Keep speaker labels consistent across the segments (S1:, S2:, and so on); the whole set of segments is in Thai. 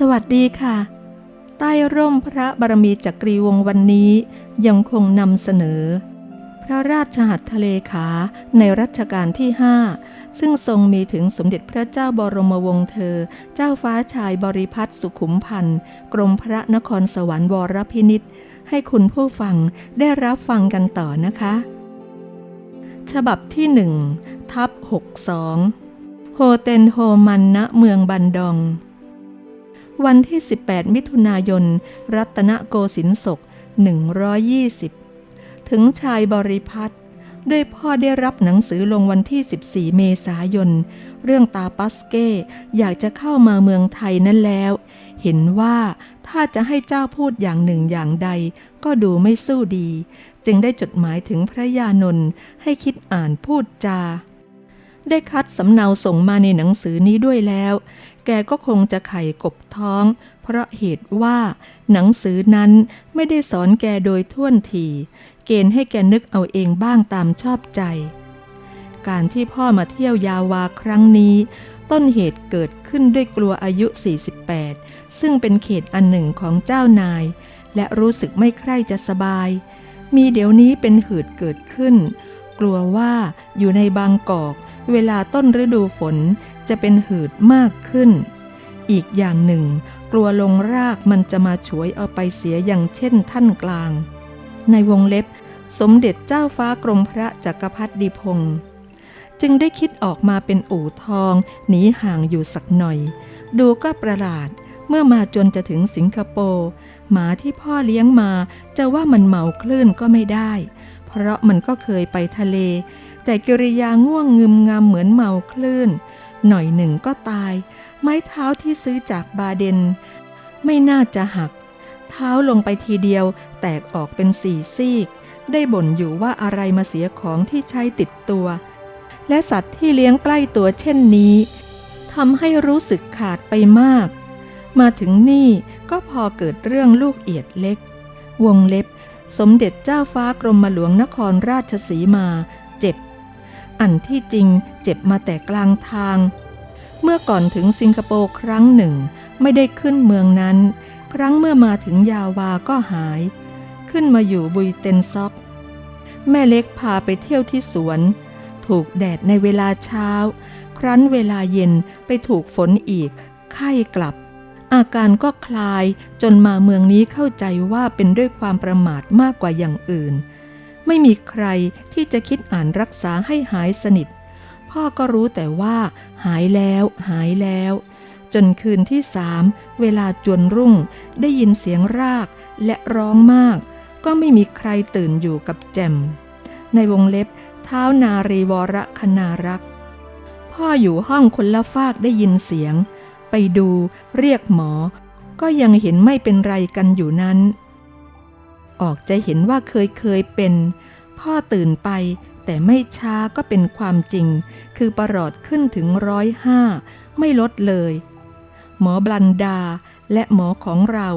S1: สวัสดีค่ะ ใต้ร่มพระบารมีจักรีวงวันนี้ยังคงนำเสนอ พระราชหัตถเลขาในรัชกาลที่ 5 ซึ่งทรงมีถึงสมเด็จพระเจ้าบรมวงศ์เธอ เจ้าฟ้าชายบริพัตรสุขุมพันธ์กรมพระนครสวรรค์วรพินิษให้คุณผู้ฟังได้รับฟังกันต่อนะคะ ฉบับที่หนึ่งทับ62 โฮเทนโฮมันณเมืองบันดอง วันที่ 18 มิถุนายน รัตนโกสินทร์ศก 120 ถึงชายบริพัตรด้วยพ่อได้รับหนังสือลงวันที่ 14 เมษายน เรื่องตาปัสเก้อยากจะเข้ามาเมืองไทยนั่นแล้ว เห็นว่าถ้าจะให้เจ้าพูดอย่างหนึ่งอย่างใด ก็ดูไม่สู้ดี จึงได้จดหมายถึงพระยานนท์ให้คิดอ่านพูดจา ได้คัดสำเนาส่งมาในหนังสือนี้ด้วยแล้ว แกก็คงจะไข่กบท้อง เพราะเหตุว่าหนังสือนั้นไม่ได้สอนแกโดยท่วนทีเกณฑ์ให้แกนึกเอาเองบ้างตามชอบใจ การที่พ่อมาเที่ยวยาวาครั้งนี้ ต้นเหตุเกิดขึ้นด้วยกลัวอายุ 48 ซึ่งเป็นเขตอันหนึ่งของเจ้านาย และรู้สึกไม่ใคร่จะสบาย มีเดี๋ยวนี้เป็นหืดเกิดขึ้น กลัวว่าอยู่ในบางกอก เวลาต้นฤดูฝน จะเป็นหืดมากขึ้น อีกอย่างหนึ่ง กลัวลงรากมันจะมาฉวยเอาไปเสียอย่างเช่นท่านกลาง ในวงเล็บสมเด็จเจ้าฟ้ากรมพระจักรพรรดิพงศ์จึงได้คิดออกมาเป็นอู่ทองหนีห่างอยู่สักหน่อย ดูก็ประหลาดเมื่อมาจนจะถึงสิงคโปร์หมาที่พ่อเลี้ยงมาจะว่ามันเมาคลื่นก็ไม่ได้ เพราะมันก็เคยไปทะเล แต่กิริยาง่วงงึมงำเหมือนเมาคลื่น หน่อยหนึ่งก็ตาย ไม้เท้าที่ซื้อจากบาเดน ไม่น่าจะหัก เท้าลงไปทีเดียวแตกออกเป็นสี่ซีก ได้บ่นอยู่ว่าอะไรมาเสียของที่ใช้ติดตัว และสัตว์ที่เลี้ยงใกล้ตัวเช่นนี้ทำให้รู้สึกขาดไปมาก มาถึงนี่ก็พอเกิดเรื่องลูกเอียดเล็ก วงเล็บ สมเด็จเจ้าฟ้ากรมหลวงนครราชสีมา เจ็บ อันที่จริงเจ็บมาแต่กลางทาง เมื่อก่อนถึงสิงคโปร์ครั้งหนึ่ง ไม่ได้ขึ้นเมืองนั้น ครั้งเมื่อมาถึงยาวาก็หาย ขึ้นมาอยู่บุยเตนซ็อก แม่เล็กพาไปเที่ยวที่สวน ถูกแดดในเวลาเช้า ครั้นเวลาเย็นไปถูกฝนอีก ไข้กลับ อาการก็คลายจนมาเมืองนี้เข้าใจว่าเป็นด้วยความประมาทมากกว่าอย่างอื่น ไม่มีใครที่จะคิดอ่านรักษาให้หายสนิท พ่อก็รู้แต่ว่าหายแล้วหายแล้ว จนคืนที่สามเวลาจวนรุ่งได้ยินเสียงรากและร้องมาก ก็ไม่มีใครตื่นอยู่กับแจมในวงเล็บเท้านารีวรคณารักษ์พ่ออยู่ห้องคนละฟากได้ยินเสียง ไปดูเรียกหมอ ก็ยังเห็นไม่เป็นไรกันอยู่นั้น ออกจะเห็นว่าเคยเคยเป็น พ่อตื่นไป แต่ไม่ช้าก็เป็นความจริง คือประหลอดขึ้นถึงร้อยห้าไม่ลดเลย หมอบลันดาและหมอของเรา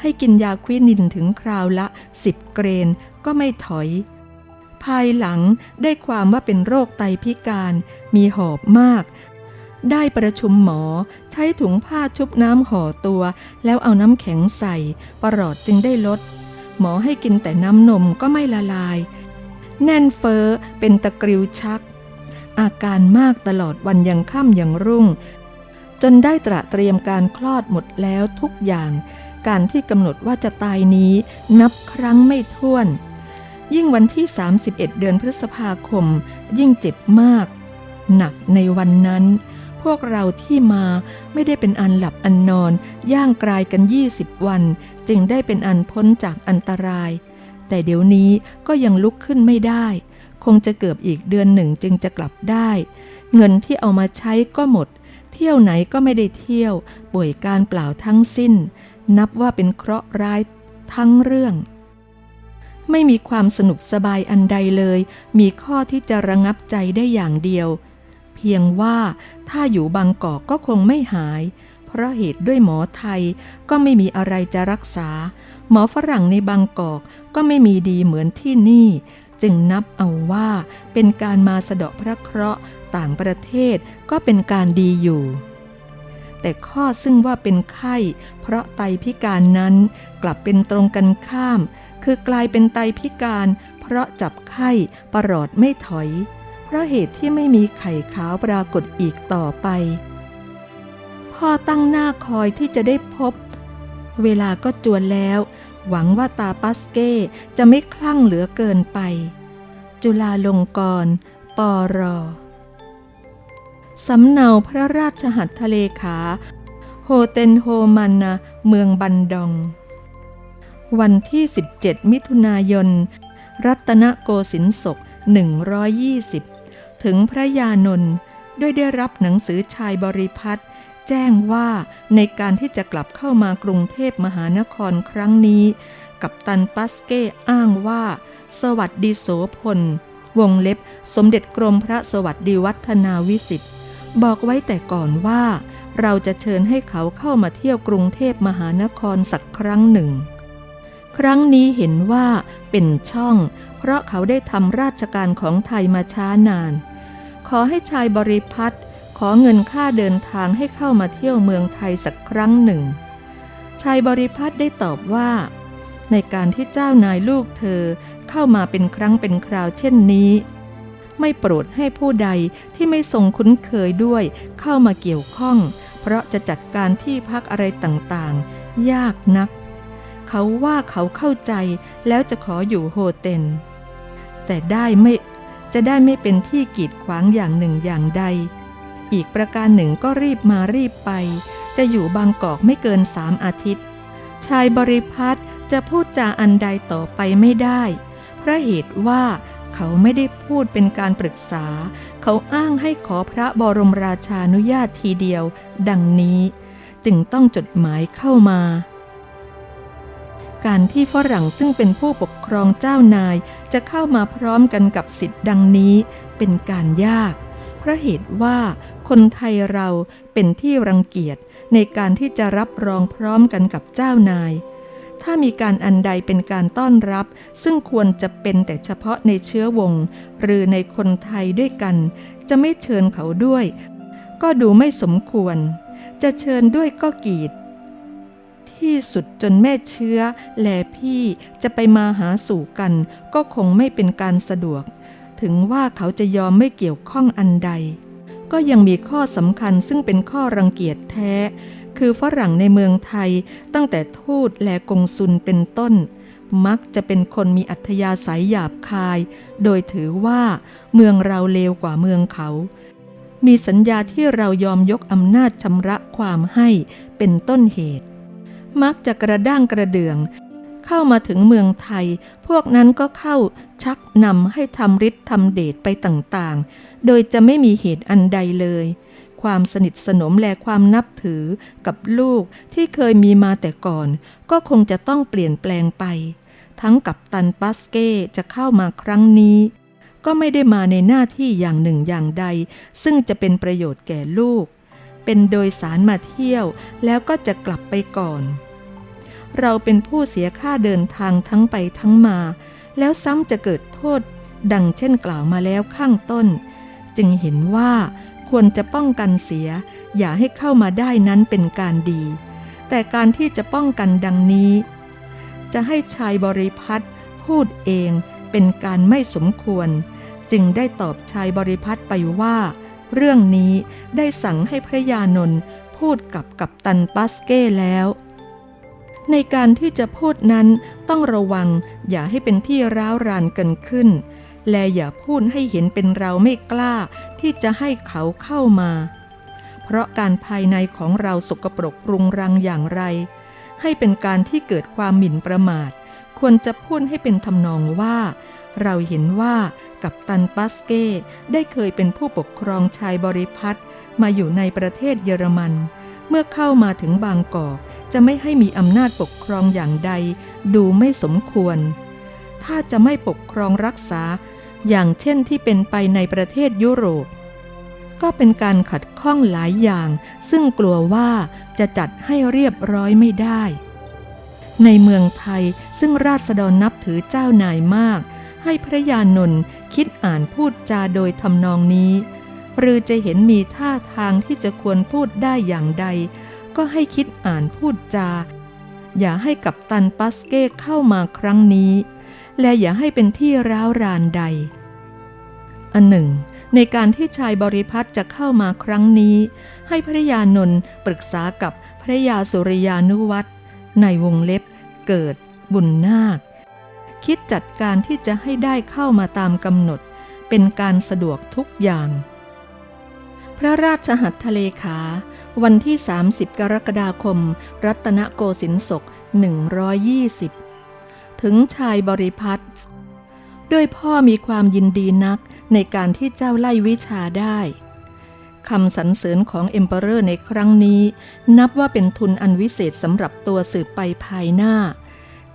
S1: ให้กินยาควินินถึงคราวละสิบเกรนก็ไม่ถอย ภายหลังได้ความว่าเป็นโรคไตพิการมีหอบมาก ได้ประชุมหมอใช้ถุงผ้าชุบน้ำห่อตัว แล้วเอาน้ำแข็งใส่ประหลอดจึงได้ลด หมอให้กินแต่น้ำนมก็ไม่ละลาย แน่นเฟอ้อเป็นตะกริวชัก อาการมากตลอดวันยังค่ำยังรุ่ง จนได้ตระเตรียมการคลอดหมดแล้วทุกอย่าง การที่กำหนดว่าจะตายนี้นับครั้งไม่ถ้วน ยิ่งวันที่ 31 เดือนพฤษภาคม ยิ่งเจ็บมาก หนักในวันนั้นพวกเราที่มาไม่ได้เป็นอันหลับอันนอน ย่างกลายกัน 20 วัน จึงได้เป็นอันพ้นจากอันตราย แต่เดี๋ยวนี้ก็ยังลุกขึ้นไม่ได้ คงจะเกือบอีกเดือนหนึ่งจึงจะกลับได้ เงินที่เอามาใช้ก็หมด เที่ยวไหนก็ไม่ได้เที่ยว ป่วยการเปล่าทั้งสิ้น นับว่าเป็นเคราะห์ร้ายทั้งเรื่อง ไม่มีความสนุกสบายอันใดเลย มีข้อที่จะระงับใจได้อย่างเดียว เพียงว่าถ้าอยู่บางกอกก็คงไม่หาย เพราะเหตุด้วยหมอไทยก็ไม่มีอะไรจะรักษา หมอฝรั่งในบางกอกก็ไม่มีดีเหมือนที่นี่ จึงนับเอาว่าเป็นการมาสะเดาะพระเคราะห์ต่างประเทศก็เป็นการดีอยู่ แต่ข้อซึ่งว่าเป็นไข้ เพราะไตพิการนั้นกลับเป็นตรงกันข้าม คือกลายเป็นไตพิการ เพราะจับไข้ประหลอดไม่ถอย เพราะเหตุที่ไม่มีไข่ขาวปรากฏอีกต่อไป พ่อตั้งหน้าคอยที่จะได้พบ เวลาก็จวนแล้ว หวังว่าตาปัสเก้จะไม่คลั่งเหลือเกินไป จุฬาลงกรณ์ปอรอสำเนาพระราชหัตถเลขา โฮเทนโฮมันนาเมืองบันดอง วันที่ 17 มิถุนายน รัตนโกสินทร์ศก 120 ถึงพระยานนท์ด้วยได้รับหนังสือชายบริพัตร แจ้งว่าในการที่จะกลับเข้ามากรุงเทพมหานครครั้งนี้ กับตันปัสเก้อ้างว่า สวัสดีโสพล วงเล็บสมเด็จกรมพระสวัสดีวัฒนาวิสิทธ์บอกไว้แต่ก่อนว่า เราจะเชิญให้เขาเข้ามาเที่ยวกรุงเทพมหานครสักครั้งหนึ่ง ครั้งนี้เห็นว่าเป็นช่อง เพราะเขาได้ทำราชการของไทยมาช้านาน ขอให้ชายบริพัตร อเงินค่าเดินทางให้เข้ามาเที่ยวเมืองไทยสักครั้งหนึ่ง ชายบริพัตรได้ตอบว่า ในการที่เจ้านายลูกเธอเข้ามาเป็นครั้งเป็นคราวเช่นนี้ ไม่โปรดให้ผู้ใดที่ไม่ทรงคุ้นเคยด้วยเข้ามาเกี่ยวข้อง เพราะจะจัดการที่พักอะไรต่างๆ ยากนัก เขาว่าเขาเข้าใจแล้วจะขออยู่โฮเทลแต่ได้ไม่จะได้ไม่เป็นที่กีดขวางอย่างหนึ่งอย่างใด อีกประการหนึ่งก็รีบมารีบไป จะอยู่บางกอกไม่เกินสามอาทิตย์ ชายบริพัตรจะพูดจาอันใดต่อไปไม่ได้ เพราะเหตุว่าเขาไม่ได้พูดเป็นการปรึกษา เขาอ้างให้ขอพระบรมราชานุญาตทีเดียว ดังนี้ จึงต้องจดหมายเข้ามา การที่ฝรั่งซึ่งเป็นผู้ปกครองเจ้านายจะเข้ามาพร้อมกันกับสิทธิ์ดังนี้เป็นการยาก เพราะเหตุว่าคนไทยเราเป็นที่รังเกียจในการที่จะรับรองพร้อมกันกับเจ้านาย ถ้ามีการอันใดเป็นการต้อนรับ ซึ่งควรจะเป็นแต่เฉพาะในเชื้อวง หรือในคนไทยด้วยกัน จะไม่เชิญเขาด้วย ก็ดูไม่สมควร จะเชิญด้วยก็กีด ที่สุดจนแม่เชื้อ แลพี่จะไปมาหาสู่กัน ก็คงไม่เป็นการสะดวก ถึงว่าเขาจะยอมไม่เกี่ยวข้องอันใด ก็ยังมีข้อสำคัญซึ่งเป็นข้อรังเกียจแท้ คือฝรั่งในเมืองไทยตั้งแต่ทูตและกงสุลเป็นต้น มักจะเป็นคนมีอัธยาศัยหยาบคาย โดยถือว่าเมืองเราเลวกว่าเมืองเขา มีสัญญาที่เรายอมยกอำนาจชำระความให้เป็นต้นเหตุ มักจะกระด้างกระเดื่อง เข้ามาถึงเมืองไทย พวกนั้นก็เข้าชักนำให้ทำฤทธิ์ทำเดชไปต่างๆ โดยจะไม่มีเหตุอันใดเลย ความสนิทสนมและความนับถือกับลูกที่เคยมีมาแต่ก่อน ก็คงจะต้องเปลี่ยนแปลงไป ทั้งกับตันปัสเก้จะเข้ามาครั้งนี้ ก็ไม่ได้มาในหน้าที่อย่างหนึ่งอย่างใด ซึ่งจะเป็นประโยชน์แก่ลูก เป็นโดยสารมาเที่ยวแล้วก็จะกลับไปก่อน เราเป็นผู้เสียค่าเดินทางทั้งไปทั้งมา แล้วซ้ำจะเกิดโทษ ดังเช่นกล่าวมาแล้วข้างต้น จึงเห็นว่าควรจะป้องกันเสีย อย่าให้เข้ามาได้นั้นเป็นการดี แต่การที่จะป้องกันดังนี้ จะให้ชายบริพัตรพูดเองเป็นการไม่สมควร จึงได้ตอบชายบริพัตรไปว่า เรื่องนี้ได้สั่งให้พระยานนท์พูดกับกัปตันปัสเก้แล้ว ในการที่จะพูดนั้นต้องระวังอย่าให้เป็นที่ร้าวรานกันขึ้น และอย่าพูดให้เห็นเป็นเราไม่กล้าที่จะให้เขาเข้ามา เพราะการภายในของเราสกปรกรุงรังอย่างไร ให้เป็นการที่เกิดความหมิ่นประมาท ควรจะพูดให้เป็นทำนองว่า เราเห็นว่ากัปตันปัสเก้ได้เคยเป็นผู้ปกครองชายบริพัตรมาอยู่ในประเทศเยอรมัน เมื่อเข้ามาถึงบางกอก จะไม่ให้มีอำนาจปกครองอย่างใด ดูไม่สมควร ถ้าจะไม่ปกครองรักษา อย่างเช่นที่เป็นไปในประเทศยุโรป ก็เป็นการขัดข้องหลายอย่าง ซึ่งกลัวว่าจะจัดให้เรียบร้อยไม่ได้ ในเมืองไทยซึ่งราษฎรนับถือเจ้านายมาก ให้พระยานนท์คิดอ่านพูดจาโดยทำนองนี้หรือจะเห็นมีท่าทางที่จะควรพูดได้อย่างใด ก็ให้คิดอ่านพูดจา อย่าให้กับตันปัสเก้เข้ามาครั้งนี้ และอย่าให้เป็นที่ร้าวรานใด อันหนึ่ง ในการที่ชายบริพัตรจะเข้ามาครั้งนี้ ให้พระยานนท์ปรึกษากับพระยาสุริยานุวัตรในวงเล็บเกิดบุญนาค คิดจัดการที่จะให้ได้เข้ามาตามกำหนด เป็นการสะดวกทุกอย่าง พระราชหัตถเลขา วันที่ 30 กรกฎาคม รัตนโกสินทร์ศก 120 ถึงชายบริพัตรด้วยพ่อมีความยินดีนักในการที่เจ้าไล่วิชาได้คำสรรเสริญของเอ็มเปอเรอร์ในครั้งนี้ นับว่าเป็นทุนอันวิเศษสำหรับตัวสืบไปภายหน้า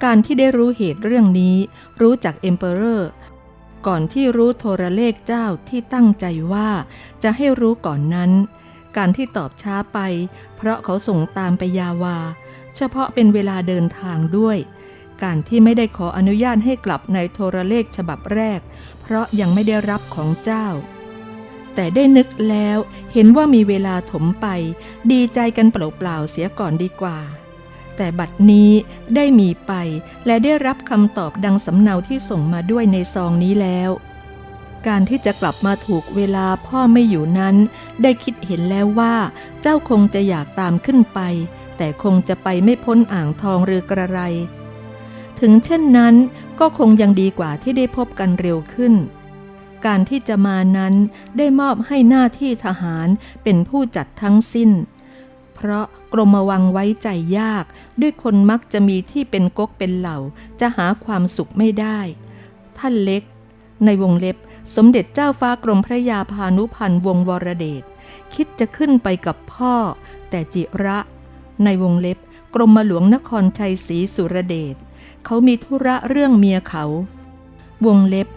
S1: การที่ได้รู้เหตุเรื่องนี้ รู้จักเอ็มเปอเรอร์ก่อนที่รู้โทรเลขเจ้าที่ตั้งใจว่าจะให้รู้ก่อนนั้น การที่ตอบช้าไป เพราะเขาส่งตามไปยาวา เฉพาะเป็นเวลาเดินทางด้วย การที่ไม่ได้ขออนุญาตให้กลับในโทรเลขฉบับแรก เพราะยังไม่ได้รับของเจ้า แต่ได้นึกแล้วเห็นว่ามีเวลาถมไป ดีใจกันเปล่าๆเสียก่อนดีกว่า แต่บัดนี้ได้มีไปและได้รับคำตอบดังสำเนาที่ส่งมาด้วยในซองนี้แล้ว การที่จะกลับมาถูกเวลาพ่อไม่อยู่นั้น ได้คิดเห็นแล้วว่า เจ้าคงจะอยากตามขึ้นไป แต่คงจะไปไม่พ้นอ่างทองหรือกระไร ถึงเช่นนั้นก็คงยังดีกว่าที่ได้พบกันเร็วขึ้น การที่จะมานั้นได้มอบให้หน้าที่ทหารเป็นผู้จัดทั้งสิ้น เพราะกรมวังไว้ใจยาก ด้วยคนมักจะมีที่เป็นก๊กเป็นเหล่า จะหาความสุขไม่ได้ ท่านเล็กในวงเล็บ สมเด็จเจ้าฟ้ากรมพระยาพานุพันธ์วงศ์วรเดชคิดจะขึ้นไปกับพ่อ แต่จิระ ในวงเล็บ กรมหลวงนครชัยศรีสุรเดชเขามีธุระเรื่องเมียเขา วงเล็บ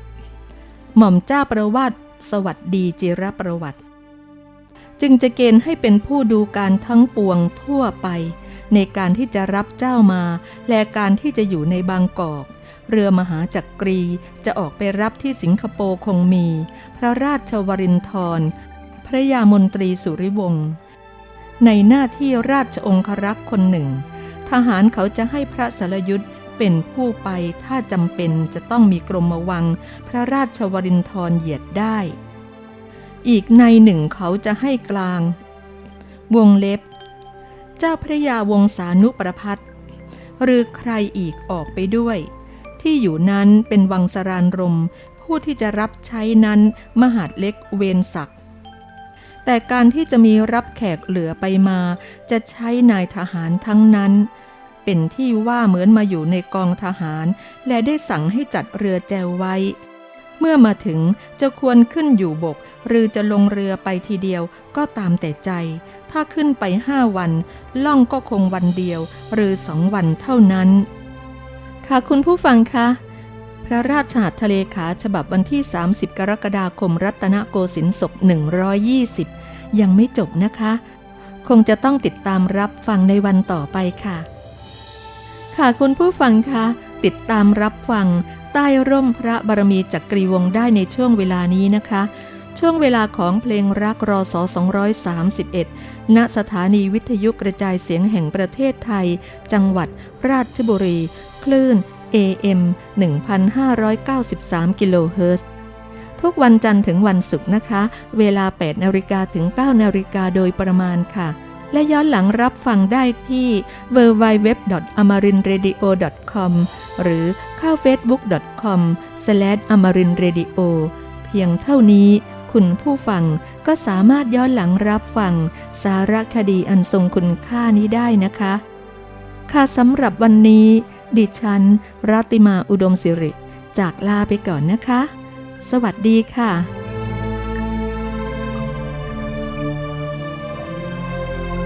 S1: หม่อมเจ้าประวัติ สวัสดีจิระประวัติ จึงจะเกณฑ์ให้เป็นผู้ดูการทั้งปวงทั่วไป ในการที่จะรับเจ้ามา และการที่จะอยู่ในบางกอก เรือมหาจักกรีจะออกไปรับที่สิงคโปร์คงมี พระราชวรินทร พระยามนตรีสุริวงศ์ในหน้าที่ราชองครักษ์คนหนึ่ง ทหารเขาจะให้พระสรยุทธ์เป็นผู้ไปถ้าจำเป็นจะต้องมีกรมวัง พระราชวรินทรเหยียดได้ อีกในหนึ่งเขาจะให้กลาง วงเล็บ เจ้าพระยาวงศานุประพัฒน์หรือใครอีกออกไปด้วย ที่อยู่นั้นเป็นวังสรานรม ผู้ที่จะรับใช้นั้นมหาดเล็กเวนศักดิ์แต่การที่จะมีรับแขกเหลือไปมา จะใช้นายทหารทั้งนั้น เป็นที่ว่าเหมือนมาอยู่ในกองทหาร และได้สั่งให้จัดเรือแจวไว้ เมื่อมาถึงจะควรขึ้นอยู่บก หรือจะลงเรือไปทีเดียวก็ตามแต่ใจถ้าขึ้นไปห้าวัน ล่องก็คงวันเดียวหรือสองวันเท่านั้น ค่ะคุณผู้ฟังคะ พระราชหัตถเลขาฉบับวันที่ 30 กรกฎาคมรัตนโกสินทร์ศก 120 ยังไม่จบนะคะ คงจะต้องติดตามรับฟังในวันต่อไปค่ะ ค่ะคุณผู้ฟังคะติดตามรับฟังใต้ร่มพระบารมีจักรีวงได้ในช่วงเวลานี้นะคะ ช่วงเวลาของเพลงรักรอส231 ณ สถานีวิทยุกระจายเสียงแห่งประเทศไทย จังหวัดราชบุรี คลื่น AM 1593 กิโลเฮิรตซ์ทุกวันจันทร์ถึงวันศุกร์นะคะ เวลา 8 นาฬิกาถึง 9 นาฬิกาโดยประมาณค่ะ และย้อนหลังรับฟังได้ที่ www.amarinradio.com หรือเข้า facebook.com/amarinradio เพียงเท่านี้ คุณผู้ฟังก็สามารถย้อนหลังรับฟัง สารคดีอันทรงคุณค่านี้ได้นะคะ ค่ะสำหรับวันนี้ ดิฉัน รัติมาอุดมสิริ จากลาไปก่อนนะคะ สวัสดีค่ะ